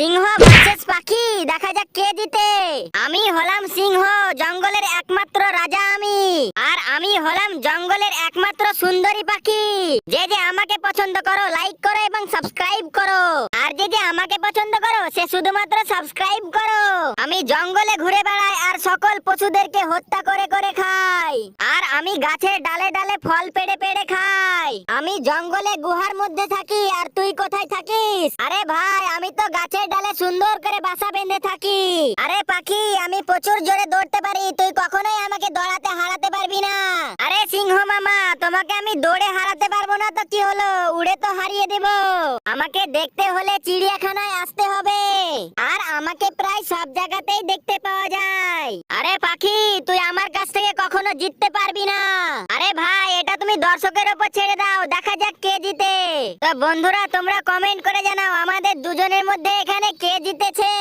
সিংহ versus পাখি, দেখা যাক কে জিতে। আমি হলাম সিংহ, জঙ্গলের একমাত্র রাজা আমি। আর আমি হলাম জঙ্গলের একমাত্র সুন্দরী পাখি। যে যে আমাকে পছন্দ করো লাইক করো এবং সাবস্ক্রাইব করো। আর যে যে আমাকে পছন্দ করো, সে শুধুমাত্র সাবস্ক্রাইব করো। আমি জঙ্গলে ঘুরে বেড়াই আর সকল পশুদেরকে হত্যা করে করে খাই। আর আমি গাছের ডালে ডালে ফল পেড়ে পেড়ে খাই। আমি জঙ্গলে গুহার মধ্যে থাকি আর তুই কোথায় থাকিস? আরে ভাই, আমি তো গাছের ডালে সুন্দর করে বাসা বেঁধে থাকি। আরে পাখি, আমি প্রচুর জোরে দৌড়তে পারি। তুই কখনোই আমাকে দৌড়াতে হারাতে পারবি না। আরে সিংহ মামা, তোমাকে আমি দৌড়ে হারাতে পারব না তো কি হলো? উড়ে তো হারিয়ে আমাকে দেখতে হলে চিড়িয়াখানায় আসতে হবে। আর আমাকে প্রায় সব জায়গাতেই দেখতে পাওয়া যায়। আরে পাখি, তুই আমার কাছ থেকে কখনো জিততে পারবি না। আরে ভাই, এটা তুমি দর্শকের উপর ছেড়ে দাও, দেখা যাক কে জিতে। তো বন্ধুরা, তোমরা কমেন্ট করে জানাও, আমাদের দুজনের মধ্যে এখানে কে জিতেছে।